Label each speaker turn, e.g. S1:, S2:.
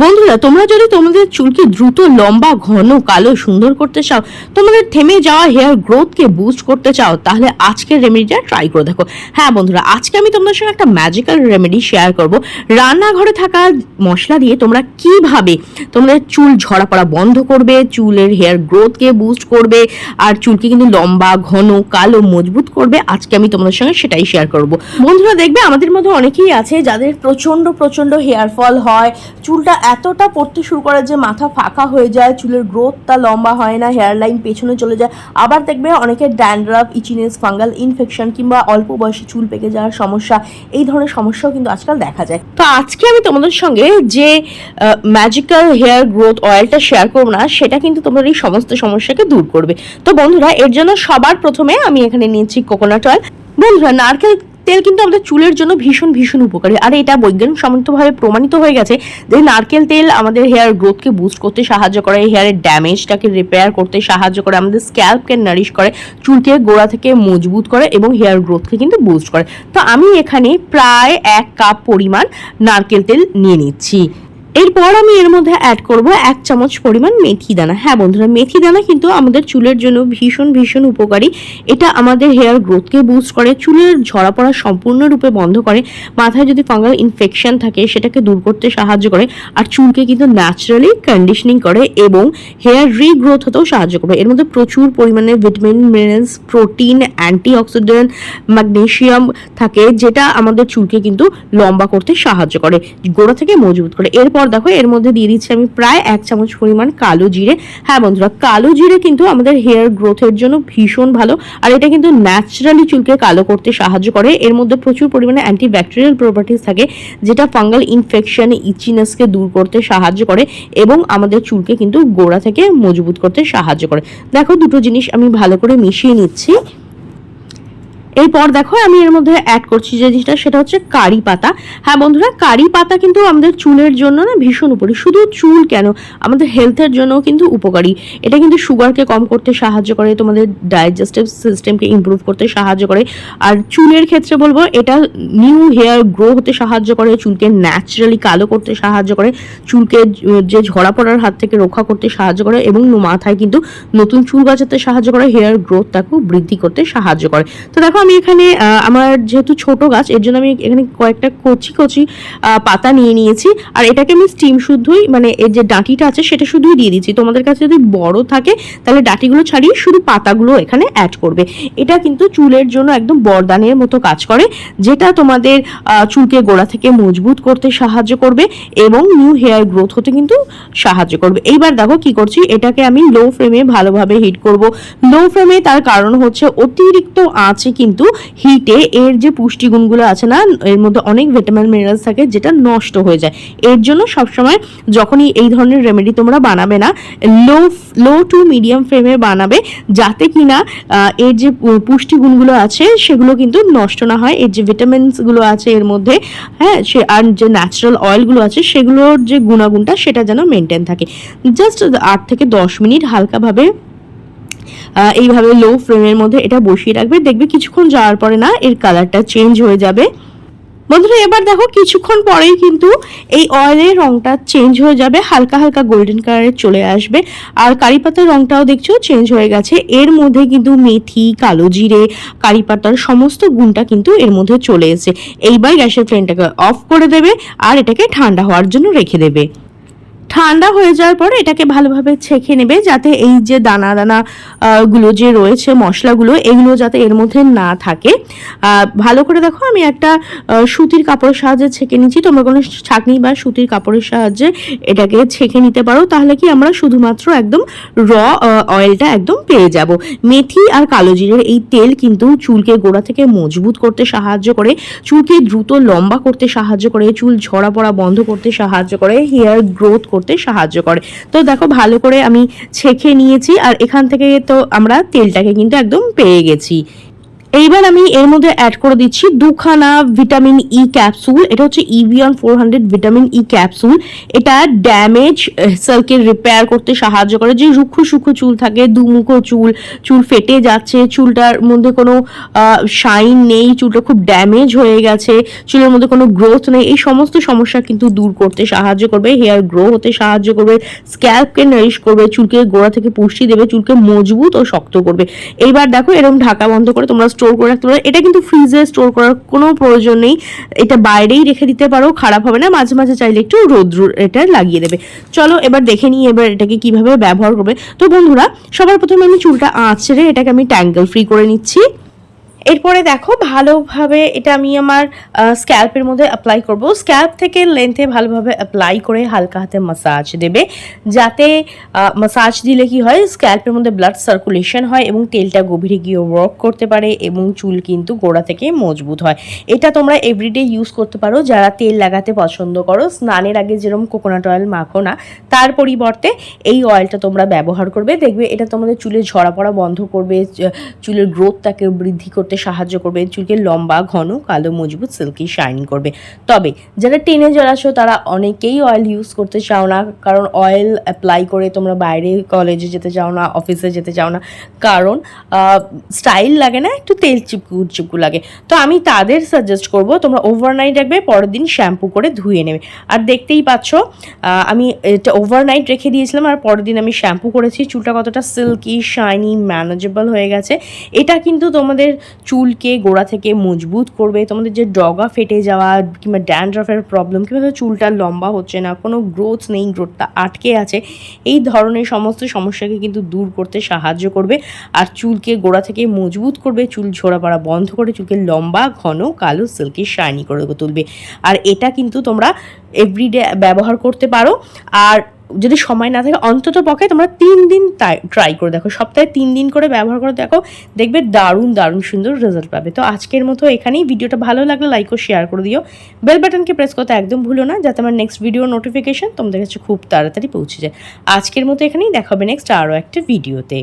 S1: বন্ধুরা, তোমরা যদি তোমাদের চুলকে দ্রুত, লম্বা, ঘন, কালো, সুন্দর করতে চাও, তোমাদের থেমে যাওয়া হেয়ার গ্রোথকে বুস্ট করতে চাও, তাহলে আজকের রেমেডিটা ট্রাই করে দেখো। হ্যাঁ বন্ধুরা, আজকে আমি তোমাদের সঙ্গে একটা ম্যাজিক্যাল রেমেডি শেয়ার করব। রান্নাঘরে থাকা মশলা দিয়ে তোমরা কীভাবে তোমাদের চুল ঝরা পড়া বন্ধ করবে, চুলের হেয়ার গ্রোথকে বুস্ট করবে, আর চুলকে কিন্তু লম্বা, ঘন, কালো, মজবুত করবে, আজকে আমি তোমাদের সঙ্গে সেটাই শেয়ার করব। বন্ধুরা, দেখবে আমাদের মধ্যে অনেকেই আছে যাদের প্রচণ্ড প্রচণ্ড হেয়ার ফল হয়, চুলটা এতটা পড়তে শুরু করে যে মাথা ফাঁকা হয়ে যায়, চুলের গ্রোথটা লম্বা হয় না হেয়ার লাইন পেছনে চলে যায়। আবার দেখবে অনেকের ড্যান্ড্রাফ ইচিনেস ফাঙ্গাল ইনফেকশন কিংবা অল্প বয়সে চুল পেকে যাওয়ার সমস্যা, এই ধরনের সমস্যাও কিন্তু আজকাল দেখা যায়। তো আজকে আমি তোমাদের সঙ্গে যে ম্যাজিক্যাল হেয়ার গ্রোথ অয়েলটা শেয়ার করব না, সেটা কিন্তু তোমাদের এই সমস্ত সমস্যাকে দূর করবে। তো বন্ধুরা, এর জন্য সবার প্রথমে আমি এখানে নিয়েছি কোকোনাট অয়েল বন্ধুরা, নারকেল তেল কিন্তু আমাদের চুলের জন্য ভীষণ ভীষণ উপকারী। আর এটা বৈজ্ঞানিক সমর্থভাবে প্রমাণিত হয়ে গেছে যে নারকেল তেল আমাদের হেয়ার গ্রোথকে বুস্ট করতে সাহায্য করে হেয়ারের ড্যামেজটাকে রিপেয়ার করতে সাহায্য করে, আমাদের স্ক্যাল্পকে নারিশ করে, চুলকে গোড়া থেকে মজবুত করে এবং হেয়ার গ্রোথকে কিন্তু বুস্ট করে। তো আমি এখানে প্রায় এক কাপ পরিমাণ নারকেল তেল নিয়ে নিচ্ছি। এরপর আমি এর মধ্যে অ্যাড করব এক চামচ পরিমাণ মেথি দানা। হ্যাঁ বন্ধুরা, মেথি দানা কিন্তু আমাদের চুলের জন্য ভীষণ ভীষণ উপকারী। এটা আমাদের হেয়ার গ্রোথকে বুস্ট করে, চুলের ঝরা পড়া সম্পূর্ণরূপে বন্ধ করে, মাথায় যদি ফাঙ্গাল ইনফেকশন থাকে সেটাকে দূর করতে সাহায্য করে, আর চুলকে কিন্তু ন্যাচারালি কন্ডিশনিং করে এবং হেয়ার রিগ্রোথ হতেও সাহায্য করে এর মধ্যে প্রচুর পরিমাণে vitamin minerals protein antioxidant magnesium থাকে, যেটা আমাদের চুলকে কিন্তু লম্বা করতে সাহায্য করে, গোড়া থেকে মজবুত করে। এরপর দেখো, এর মধ্যে দিয়ে দিচ্ছি আমি প্রায় এক চামচ পরিমাণ কালো জিরে। হ্যাঁ বন্ধুরা, কালো জিরে কিন্তু আমাদের হেয়ার গ্রোথের জন্য ভীষণ ভালো, আর এটা কিন্তু ন্যাচারালি চুলকে কালো করতে সাহায্য করে। এর মধ্যে প্রচুর পরিমাণে অ্যান্টি অ্যান্টিব্যাকটেরিয়াল প্রপার্টিস থাকে, যেটা ফাঙ্গাল ইনফেকশন ইচিনেসকে দূর করতে সাহায্য করে এবং আমাদের চুলকে কিন্তু গোড়া থেকে মজবুত করতে সাহায্য করে। দেখো, দুটো জিনিস আমি ভালো করে মিশিয়ে নিচ্ছি। এরপর দেখো, আমি এর মধ্যে অ্যাড করছি যে জিনিসটা, সেটা হচ্ছে কারি পাতা। হ্যাঁ বন্ধুরা, কারি পাতা কিন্তু আমাদের চুলের জন্য না ভীষণ উপকারী। শুধু চুল কেন, আমাদের হেলথের জন্য কিন্তু উপকারী। এটা কিন্তু সুগারকে কম করতে সাহায্য করে, তোমাদের ডাইজেস্টিভ সিস্টেমকে ইমপ্রুভ করতে সাহায্য করে। আর চুলের ক্ষেত্রে বলব, এটা নিউ হেয়ার গ্রো হতে সাহায্য করে, চুলকে ন্যাচারালি কালো করতে সাহায্য করে, চুলকে যে ঝরা পড়ার হাত থেকে রক্ষা করতে সাহায্য করে এবং মাথায় কিন্তু নতুন চুল গাছাতে সাহায্য করে হেয়ার গ্রোথটাকেও বৃদ্ধি করতে সাহায্য করে। তো দেখো আমি এখানে আমার যেহেতু ছোট গাছ, এর জন্য আমি এখানে কয়েকটা কচি কচি পাতা নিয়ে নিয়েছি। আর এটাকে আমি স্টিম শুদ্ধই মানে এর যে ডাঁটিটা আছে, সেটা শুধুই দিয়ে দিচ্ছি। তোমাদের কাছে যদি বড় থাকে, তাহলে ডাঁটিগুলো ছাড়িয়ে শুধু পাতাগুলো এখানে অ্যাড করবে। এটা কিন্তু চুলের জন্য একদম বরদানের মতো কাজ করে, যেটা তোমাদের চুলকে গোড়া থেকে মজবুত করতে সাহায্য করবে এবং নিউ হেয়ার গ্রোথ হতে কিন্তু সাহায্য করবে। এইবার দেখো কি করছি, এটাকে আমি লো ফ্লেমে ভালোভাবে হিট করব। লো ফ্লেমে তার কারণ হচ্ছে অতিরিক্ত আঁচে কিন্তু হিটে এর যে পুষ্টিগুণগুলো আছে না, এর মধ্যে অনেক ভিটামিন মিনারেলস থাকে যেটা নষ্ট হয়ে যায়। এর জন্য সবসময় যখনই এই ধরনের রেমেডি তোমরা বানাবে না লো লো টু মিডিয়াম ফ্লেমে বানাবে, যাতে কিনা এর যে পুষ্টিগুণগুলো আছে সেগুলো কিন্তু নষ্ট না হয়। এর যে ভিটামিনসগুলো আছে এর মধ্যে হ্যাঁ সে, আর যে ন্যাচারাল অয়েলগুলো আছে সেগুলোর যে গুণাগুণটা সেটা যেন মেনটেন থাকে। জাস্ট আট থেকে দশ মিনিট হালকাভাবে এইভাবে লো ফ্লেমের মধ্যে এটা বসিয়ে রাখবে। দেখবে কিছুক্ষণ যাওয়ার পরে না এর কালারটা চেঞ্জ হয়ে যাবে। বন্ধুরা, এবার দেখো কিছুক্ষণ পরেই কিন্তু এই অয়েলের রংটা চেঞ্জ হয়ে যাবে। হালকা হালকা গোল্ডেন কালারে চলে আসবে। আর কারি পাতার রংটাও দেখছ চেঞ্জ হয়ে গেছে। এর মধ্যে কিন্তু মেথি, কালো জিরে, কারি পাতার সমস্ত গুণটা কিন্তু এর মধ্যে চলে এসেছে। এইবার গ্যাসের ফ্লেমটাকে অফ করে দেবে আর এটাকে ঠান্ডা হওয়ার জন্য রেখে দেবে। ঠান্ডা হয়ে যাওয়ার পরে এটাকে ভালোভাবে ছেঁকে নেবে যাতে এই যে দানা দানা গুলো যে রয়েছে, মশলাগুলো, এগুলো যাতে এর মধ্যে না থাকে। ভালো করে দেখো, আমি একটা সুতির কাপড়ের সাহায্যে ছেঁকে নিচ্ছি। তোমরা কোনো ছাঁকনি বা সুতির কাপড়ের সাহায্যে এটাকে ছেঁকে নিতে পারো। তাহলে কি আমরা শুধুমাত্র একদম র অয়েলটা একদম পেয়ে যাব। মেথি আর কালো জিরের এই তেল কিন্তু চুলকে গোড়া থেকে মজবুত করতে সাহায্য করে, চুলকে দ্রুত লম্বা করতে সাহায্য করে, চুল ঝরা পড়া বন্ধ করতে সাহায্য করে, হেয়ার গ্রোথ করতে সাহায্য করে। তো দেখো, ভালো করে আমি ছেঁকে নিয়েছি আর এখান থেকে তো আমরা তেলটাকে কিন্তু একদম পেয়ে গেছি। এইবার আমি এর মধ্যে অ্যাড করে দিচ্ছি দুখানা ভিটামিন ই ক্যাপসুল এটা হচ্ছে Evion four hundred vitamin E capsule এটা ড্যামেজ সেলকে রিপেয়ার করতে সাহায্য করে। যে রুক্ষ সুক্ষ চুল থাকে, দুমুখো চুল চুল ফেটে যাচ্ছে, চুলটার মধ্যে কোনো শাইন নেই, চুলটা খুব ড্যামেজ হয়ে গেছে, চুলের মধ্যে কোনো গ্রোথ নেই, এই সমস্ত সমস্যা কিন্তু দূর করতে সাহায্য করবে হেয়ার গ্রো হতে সাহায্য করবে স্ক্যাল্পকে নারিশ করবে, চুলকে গোড়া থেকে পুষ্টি দেবে, চুলকে মজবুত ও শক্ত করবে। এইবার দেখো এরকম ঢাকা বন্ধ করে তোমরা স্টোর করে রাখতে পারো। এটা কিন্তু ফ্রিজে স্টোর করার কোনো প্রয়োজন নেই। এটা বাইরেই রেখে দিতে পারো, খারাপ হবে না। মাঝে মাঝে চাইলে একটু রোদ্র এটা লাগিয়ে দেবে। চলো এবার দেখে নিই এবার এটাকে কীভাবে ব্যবহার করবে। তো বন্ধুরা, সবার প্রথমে আমি চুলটা আঁচড়ে এটাকে আমি ট্যাঙ্গেল ফ্রি করে নিচ্ছি। এরপরে দেখো, ভালোভাবে এটা আমি আমার স্ক্যাল্পের মধ্যে অ্যাপ্লাই করব। স্ক্যাল্প থেকে লেন্থে ভালোভাবে অ্যাপ্লাই করে হালকা হাতে মাসাজ দেবে। যাতে মাসাজ দিলে কি হয়, স্ক্যাল্পের মধ্যে ব্লাড সার্কুলেশন হয় এবং তেলটা গভীরে গিয়ে ওয়ার্ক করতে পারে এবং চুল কিন্তু গোড়া থেকে মজবুত হয়। এটা তোমরা এভরিডে ইউজ করতে পারো। যারা তেল লাগাতে পছন্দ করো, স্নানের আগে যেরকম কোকোনাট অয়েল মাখো না, তার পরিবর্তে এই অয়েলটা তোমরা ব্যবহার করবে। দেখবে এটা তোমাদের চুলে ঝরা পড়া বন্ধ করবে, চুলের গ্রোথটাকে বৃদ্ধি করতে সাহায্য করবে। চুলকে লম্বা, ঘন, কালো, মজবুত সিল্কি শাইন করবে। তবে যারা টেনে জড়াছো তারা অনেকেই অয়েল ইউজ করতে চাও না। কারণ অয়েল অ্যাপ্লাই করে তোমরা বাইরে কলেজে যেতে চাও না অফিসে যেতে চাও না। কারণ স্টাইল লাগে না, একটু তেল চিপকু চিপকু লাগে। তো আমি তাদের সাজেস্ট করব, তোমরা ওভারনাইট রাখবে, পরের দিন শ্যাম্পু করে ধুয়ে নেবে। আর দেখতেই পাচ্ছ আমি এটা ওভারনাইট রেখে দিয়েছিলাম, আর পরের দিন আমি শ্যাম্পু করেছি। চুলটা কতটা সিল্কি শাইনি ম্যানেজেবল হয়ে গেছে। এটা কিন্তু তোমাদের চুলকে গোড়া থেকে মজবুত করবে, তোমাদের যে ডগা ফেটে যাওয়া কিংবা ড্যান্ড্রফের প্রবলেম কিংবা চুলটা লম্বা হচ্ছে না, কোনো গ্রোথ নেই গ্রোথটা আটকে আছে, এই ধরনের সমস্ত সমস্যাকে কিন্তু দূর করতে সাহায্য করবে। আর চুলকে গোড়া থেকে মজবুত করবে, চুল ঝোড়া পড়া বন্ধ করে চুলকে লম্বা, ঘন, কালো সিল্কি শাইনি করে তুলবে। আর এটা কিন্তু তোমরা এভরিডে ব্যবহার করতে পারো। আর যদি সময় না থাকে, অন্তত পক্ষে তোমরা তিন দিন ট্রাই করে দেখো। সপ্তাহে তিন দিন করে ব্যবহার করে দেখো, দেখবে দারুণ দারুণ সুন্দর রেজাল্ট পাবে। তো আজকের মতো এখানেই। ভিডিওটা ভালো লাগলে লাইক ও শেয়ার করে দিও। বেল বাটনকে প্রেস করতে একদম ভুলো না, যাতে আমার নেক্সট ভিডিও নোটিফিকেশন তোমাদের কাছে খুব তাড়াতাড়ি পৌঁছে যায়। আজকের মতো এখানেই। দেখাবে নেক্সট আরও একটা ভিডিওতে